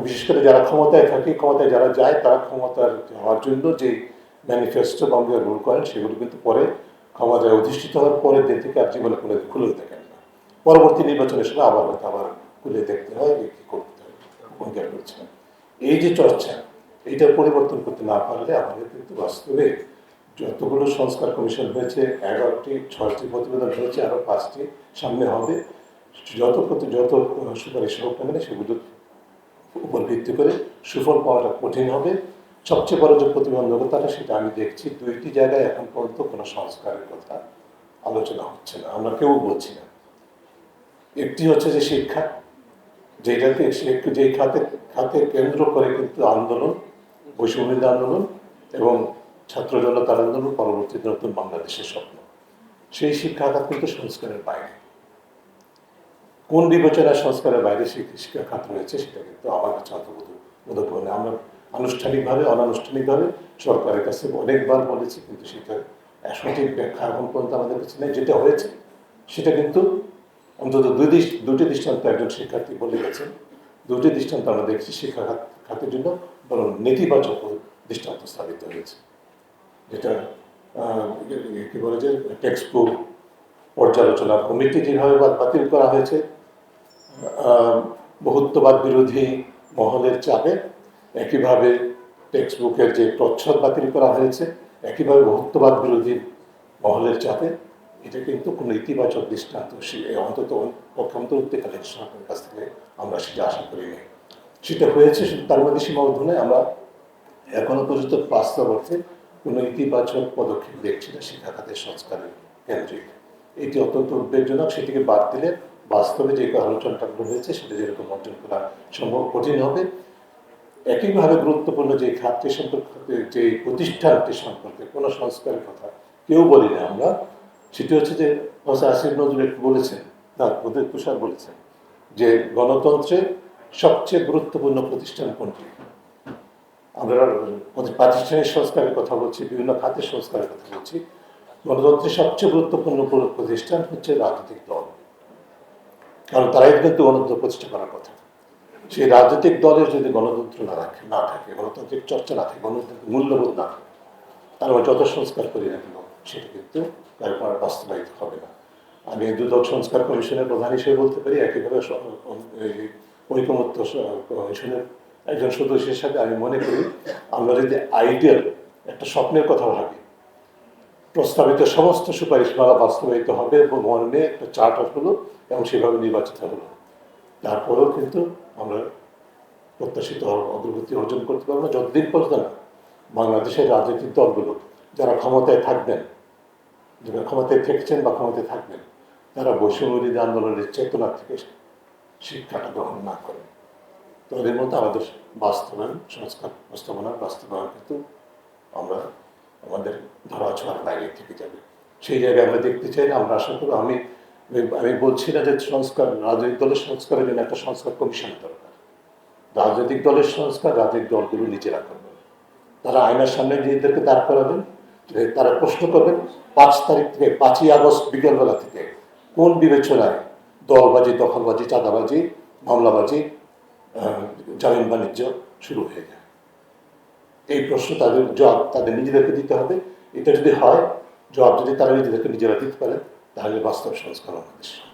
বিশেষ করে যারা ক্ষমতায় থাকে, ক্ষমতায় যারা যায়, তারা ক্ষমতার হওয়ার জন্য যে ম্যানিফেস্টো বঙ্গে রুল করেন, সেগুলো কিন্তু পরে ক্ষমতায় অধিষ্ঠিত হওয়ার পরে দিন থেকে আর জীবনে কোনো খুলে দেখেন না। পরবর্তী নির্বাচনের সময় আবার হয়তো আবার খুলে দেখতে হয় যে কী করতে ভূমিকা করছেন। এই যে চর্চা, এইটা পরিবর্তন করতে না পারলে আমাদের কিন্তু বাস্তবে যতগুলো সংস্কার কমিশন হয়েছে, এগারোটি, ছয়টি প্রতিবেদন হয়েছে আরও পাঁচটি সামনে হবে। যত যত সুপারিশ হোক না উপর ভিত্তি করে সুফল পাওয়াটা কঠিন হবে। সবচেয়ে বড় যে প্রতিবন্ধকতাটা সেটা আমি দেখছি, দুইটি জায়গায় এখন পর্যন্ত কোনো সংস্কারের কথা আলোচনা হচ্ছে না। আমরা কেউ বলছি না। একটি হচ্ছে যে শিক্ষা যেটাকে সে- যেই খাতে খাতে কেন্দ্র করে কিন্তু আন্দোলন বৈষম্যবিরোধী আন্দোলন এবং ছাত্র জনতার আন্দোলন পরবর্তীতে নতুন বাংলাদেশের স্বপ্ন। সেই শিক্ষা খাত কিন্তু সংস্কারের বাইরে। কোন বিবেচনা সংস্কারের বাইরে শিক্ষা খাত রয়েছে সেটা কিন্তু আমার কাছে অত বোধগম্য না। আমরা আনুষ্ঠানিকভাবে, অনানুষ্ঠানিকভাবে সরকারের কাছে অনেকবার বলেছি, কিন্তু সেটা সঠিক ব্যাখ্যা এখন পর্যন্ত আমাদের কাছে নেই। যেটা হয়েছে, সেটা কিন্তু অন্তত দুই দুটি দৃষ্টান্ত একজন শিক্ষার্থী বলে গেছেন। দুটি দৃষ্টান্ত আমরা দেখছি শিক্ষা খাত, খাতের জন্য বরং নেতিবাচক দৃষ্টান্ত স্থাপিত হয়েছে। যেটা কি বলে যে টেক্সট বুক পর্যালোচনা কমিটি যেভাবে বাতিল করা হয়েছে বহুত্ববাদ বিরোধী মহলের চাপে একইভাবে টেক্সট বুকের যে প্রচ্ছদ বাতিল করা হয়েছে, একইভাবে বহুত্ববাদ বিরোধী মহলের চাপে এটা কিন্তু কোনো ইতিবাচক দৃষ্টান্ত। অন্তত পক্ষান্তর্তীকালীন সরকারের কাছ থেকে আমরা সেটা আশা করি নাই। সেটা হয়েছে তার মধ্যে সীমাবদ্ধ নয়, আমরা এখনও পর্যন্ত বাস্তব অর্থে কোনো ইতিবাচক পদক্ষেপ দেখছি না শিক্ষা খাতের সংস্কারের কেন্দ্রিক এটি অত্যন্ত উদ্বেগজনক, সেটিকে বাদ দিলে বাস্তবে যে আলোচনাটাগুলো হয়েছে সেটা যেরকম অর্জন করা সম্ভব কঠিন হবে, একইভাবে গুরুত্বপূর্ণ যে খাতটি সম্পর্কে, যে প্রতিষ্ঠানটি সম্পর্কে কোনো সংস্কারের কথা কেউ বলি না আমরা, সেটি হচ্ছে যে আসিফ নজরুল একটু বলেছেন না বোধহয় তুষার বলেছেন যে গণতন্ত্রের সবচেয়ে গুরুত্বপূর্ণ প্রতিষ্ঠান কোনটি? আমরা প্রাতিষ্ঠানিক সংস্কারের কথা বলছি, বিভিন্ন খাতের সংস্কারের কথা বলছি। গণতন্ত্রের সবচেয়ে গুরুত্বপূর্ণ প্রতিষ্ঠান হচ্ছে রাজনৈতিক দল। কারণ তারাই কিন্তু গণতন্ত্র প্রতিষ্ঠা করার কথা। সেই রাজনৈতিক দলের যদি গণতন্ত্র না রাখে, না থাকে, গণতান্ত্রিক চর্চা না থাকে, গণতান্ত্রিক মূল্যবোধ না থাকে তাহলে আমরা যত সংস্কার করি না কেন, সেটা কিন্তু কারও বাস্তবায়িত হবে না। আমি দুদক সংস্কার কমিশনের প্রধান হিসেবে বলতে পারি, একইভাবে ঐকমত্য কমিশনের একজন সদস্য হিসাবে আমি মনে করি, আমরা যদি আইডিয়াল একটা স্বপ্নের কথা ভাবি, প্রস্তাবিত সমস্ত সুপারিশমালা বাস্তবায়িত হবে এবং মর্মে একটা চার্টার হলো এবং সেভাবে নির্বাচিত হলো। তারপরেও কিন্তু আমরা প্রত্যাশিত অগ্রগতি অর্জন করতে পারব না। যতদিন পর্যন্ত না বাংলাদেশের রাজনৈতিক দলগুলো যারা ক্ষমতায় থাকবেন, যারা ক্ষমতায় থেকেছেন বা ক্ষমতায় থাকবেন, তারা বৈষম্যবিরোধী আন্দোলনের চেতনা থেকে শিক্ষাটা গ্রহণ না করেন। তো এদের মধ্যে আমাদের বাস্তবায়ন, সংস্কার বাস্তবনার বাস্তবায়ন কিন্তু আমরা আমাদের ধরা ছোঁয়ার বাইরে থেকে যাবে। সেই জায়গায় আমরা দেখতে চাই না, আমরা আশা করব, আমি আমি বলছি না যে সংস্কার, রাজনৈতিক দলের সংস্কারের জন্য একটা সংস্কার কমিশন দরকার। রাজনৈতিক দলের সংস্কার রাজনৈতিক দলগুলো নিজেরা করবেন তারা আয়নার সামনে নিজেদেরকে দাঁড় করাবেন তারা প্রশ্ন করবেন, পাঁচ তারিখ থেকে, পাঁচই আগস্ট বিকেলবেলা থেকে কোন বিবেচনায় দলবাজি, দখলবাজি, চাঁদাবাজি, মামলাবাজি জামিন বাণিজ্য শুরু হয়ে যায়? এই প্রশ্ন তাদের, জবাব তাদের নিজেদেরকে দিতে হবে। এটা যদি হয়, জবাব যদি তারা নিজেদেরকে নিজেরা দিতে পারে তাহলে বাস্তব সংস্কার আমাদের